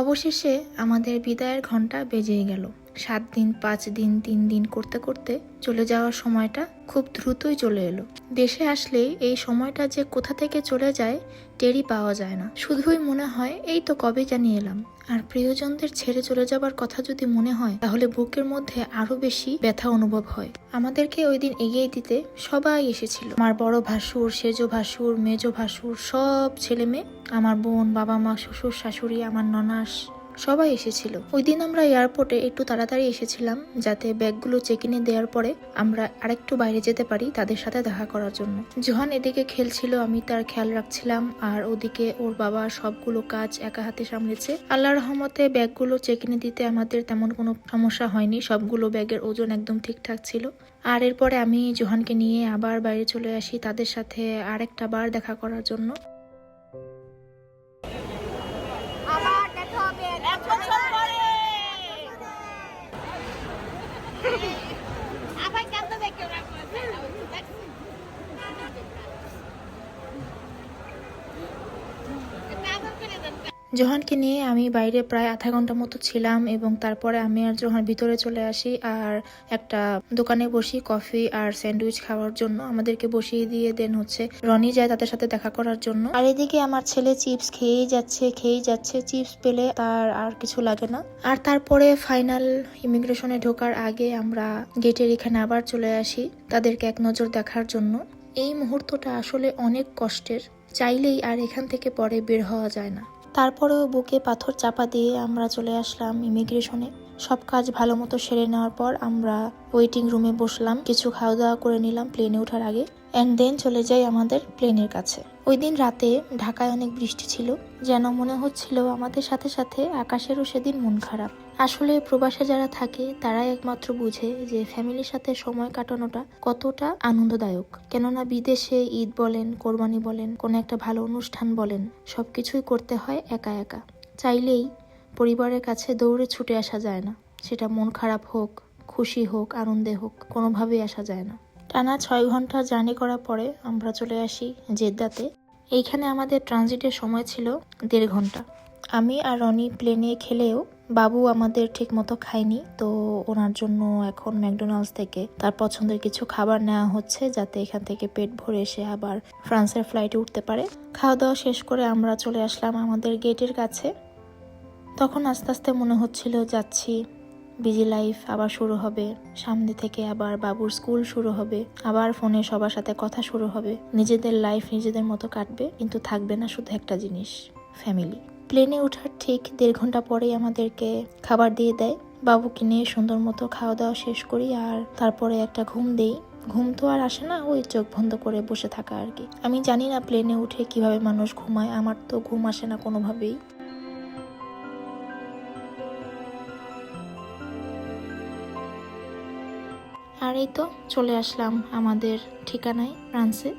অবশেষে আমাদের বিদায়ের ঘণ্টা বেজেই গেল। সাত দিন, পাঁচ দিন, তিন দিন করতে করতে চলে যাওয়ার সময়টা খুব দ্রুতই চলে এলো। দেশে আসলে এই সময়টা যে কোথা থেকে চলে যায়, টেরই পাওয়া যায় না। শুধুই মনে হয়, এই তো কবে জানি এলাম। আর প্রিয়জনদের ছেড়ে চলে যাবার কথা যদি মনে হয়, তাহলে বুকের মধ্যে আরও বেশি ব্যথা অনুভব হয়। আমাদেরকে ওই দিন এগিয়ে দিতে সবাই এসেছিল। আমার বড় ভাসুর, সেজ ভাসুর, মেজ ভাসুর, সব ছেলে মেয়ে আমার বোন, বাবা মা, শ্বশুর, শাশুড়ি, আমার ননাস সবাই এসেছিল। ওই দিন আমরা এয়ারপোর্টে একটু তাড়াতাড়ি এসেছিলাম, যাতে ব্যাগগুলো চেক ইনে দেওয়ার পরে আমরা আরেকটু বাইরে যেতে পারি তাদের সাথে দেখা করার জন্য। জোহান এদিকে খেলছিল, আমি তার খেয়াল রাখছিলাম, আর ওদিকে ওর বাবা সবগুলো কাজ একা হাতে সামলেছে। আল্লাহ রহমতে ব্যাগগুলো চেক ইনে দিতে আমাদের তেমন কোনো সমস্যা হয়নি, সবগুলো ব্যাগের ওজন একদম ঠিকঠাক ছিল। আর এরপরে আমি জোহানকে নিয়ে আবার বাইরে চলে আসি তাদের সাথে আরেকটা বার দেখা করার জন্য। জোহানকে নিয়ে আমি বাইরে প্রায় আধা ঘণ্টা মতো ছিলাম এবং তারপরে আমি আর জোহান ভিতরে চলে আসি আর একটা দোকানে বসি কফি আর স্যান্ডউইচ খাওয়ার জন্য। আমাদেরকে বসিয়ে দিয়ে দেন হচ্ছে রনি যায় তাদের সাথে দেখা করার জন্য। আর এদিকে আমার ছেলে চিপস খেয়েই যাচ্ছে খেয়েই যাচ্ছে। চিপস পেলে তার আর কিছু লাগে না। আর তারপরে ফাইনাল ইমিগ্রেশনে ঢোকার আগে আমরা গেটের এখানে আবার চলে আসি তাদেরকে এক নজর দেখার জন্য। এই মুহূর্তটা আসলে অনেক কষ্টের। চাইলেই আর এখান থেকে পরে বের হওয়া যায় না। তারপরেও বুকে পাথর চাপা দিয়ে আমরা চলে আসলাম ইমিগ্রেশনে। সব কাজ ভালো মতো সেরে নেওয়ার পর আমরা ওয়েটিং রুমে বসলাম, কিছু খাওয়া দাওয়া করে নিলাম প্লেনে ওঠার আগে অ্যান্ড দেন চলে যাই আমাদের প্লেনের কাছে। ওই দিন রাতে ঢাকায় অনেক বৃষ্টি ছিল, যেন মনে হচ্ছিল আমাদের সাথে সাথে আকাশেরও সেদিন মন খারাপ। আসলে প্রবাসে যারা থাকে, তারাই একমাত্র বুঝে যে ফ্যামিলির সাথে সময় কাটানোটা কতটা আনন্দদায়ক। কেননা বিদেশে ঈদ বলেন, কোরবানি বলেন, কোনো একটা ভালো অনুষ্ঠান বলেন সব কিছুই করতে হয় একা একা। চাইলেই পরিবারের কাছে দৌড়ে ছুটে আসা যায় না। সেটা মন খারাপ হোক, খুশি হোক, আনন্দে হোক, কোনোভাবেই আসা যায় না। টানা ছয় ঘণ্টা জার্নি করার পরে আমরা চলে আসি জেদ্দাতে। এইখানে আমাদের ট্রানজিটের সময় ছিল দেড় ঘণ্টা। আমি আর রনি প্লেনে খেলেও বাবু আমাদের ঠিক মতো খায়নি, তো ওনার জন্য এখন ম্যাকডোনাল্ডস থেকে তার পছন্দের কিছু খাবার নেওয়া হচ্ছে যাতে এখান থেকে পেট ভরে এসে আবার ফ্রান্সের ফ্লাইটে উঠতে পারে। খাওয়া দাওয়া শেষ করে আমরা চলে আসলাম আমাদের গেটের কাছে। তখন আস্তে আস্তে মনে হচ্ছিল যাচ্ছি। বিজি লাইফ আবার শুরু হবে। সামনে থেকে আবার বাবুর স্কুল শুরু হবে। আবার ফোনে সবার সাথে কথা শুরু হবে। নিজেদের লাইফ নিজেদের মতো কাটবে, কিন্তু থাকবে না শুধু একটা জিনিস, ফ্যামিলি। প্লেনে ওঠার ঠিক দেড় ঘণ্টা পরেই আমাদেরকে খাবার দিয়ে দেয়। বাবুকে নিয়ে সুন্দর মতো খাওয়া দাওয়া শেষ করি আর তারপরে একটা ঘুম দেই। ঘুম তো আর আসে না, ওই চোখ বন্ধ করে বসে থাকা আর কি। আমি জানি না প্লেনে উঠে কীভাবে মানুষ ঘুমায়, আমার তো ঘুম আসে না কোনোভাবেই। আর এই তো চলে আসলাম আমাদের ঠিকানায়, ফ্রান্সে।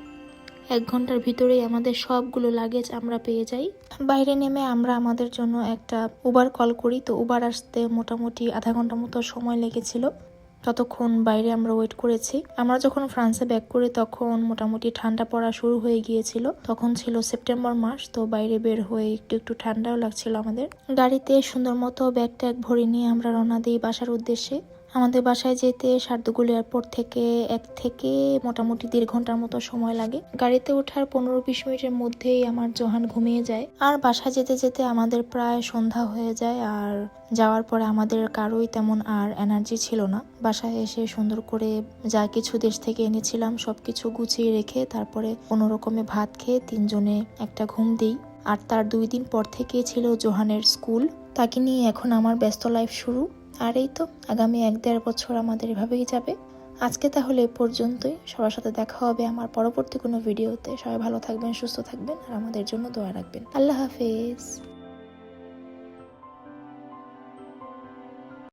এক ঘণ্টার ভিতরেই আমাদের সবগুলো লাগেজ আমরা পেয়ে যাই। বাইরে নেমে আমরা আমাদের জন্য একটা উবার কল করি। তো উবার আসতে মোটামুটি আধা ঘণ্টা মতো সময় লেগেছিল। ততক্ষণ বাইরে আমরা ওয়েট করেছি। আমরা যখন ফ্রান্সে ব্যাক করি, তখন মোটামুটি ঠান্ডা পড়া শুরু হয়ে গিয়েছিল। তখন ছিল সেপ্টেম্বর মাস, তো বাইরে বের হয়ে একটু একটু ঠান্ডাও লাগছিল আমাদের। গাড়িতে সুন্দর মতো ব্যাগ ট্যাগ ভরে নিয়ে আমরা রওনা দিই বাসার উদ্দেশ্যে। আমাদের বাসায় যেতে শার্দুগুল এয়ারপোর্ট থেকে এক থেকে মোটামুটি দেড় ঘণ্টার মতো সময় লাগে। গাড়িতে ওঠার পনেরো বিশ মিনিটের মধ্যেই আমার জোহান ঘুমিয়ে যায়। আর বাসায় যেতে যেতে আমাদের প্রায় সন্ধ্যা হয়ে যায় আর যাওয়ার পরে আমাদের কারোই তেমন আর এনার্জি ছিল না। বাসায় এসে সুন্দর করে যা কিছু দেশ থেকে এনেছিলাম সব কিছু গুছিয়ে রেখে তারপরে কোনো রকমে ভাত খেয়ে তিনজনে একটা ঘুম দিই। আর তার দুই দিন পর থেকে ছিল জোহানের স্কুল। তাকে নিয়ে এখন আমার ব্যস্ত লাইফ শুরু। আর এই তো আগামী এক দেড় বছর আমাদের এভাবেই যাবে। আজকে তাহলে এ পর্যন্তই। সবার সাথে দেখা হবে আমার পরবর্তী কোনো ভিডিওতে। সবাই ভালো থাকবেন, সুস্থ থাকবেন আর আমাদের জন্য দোয়া রাখবেন। আল্লাহ হাফেজ।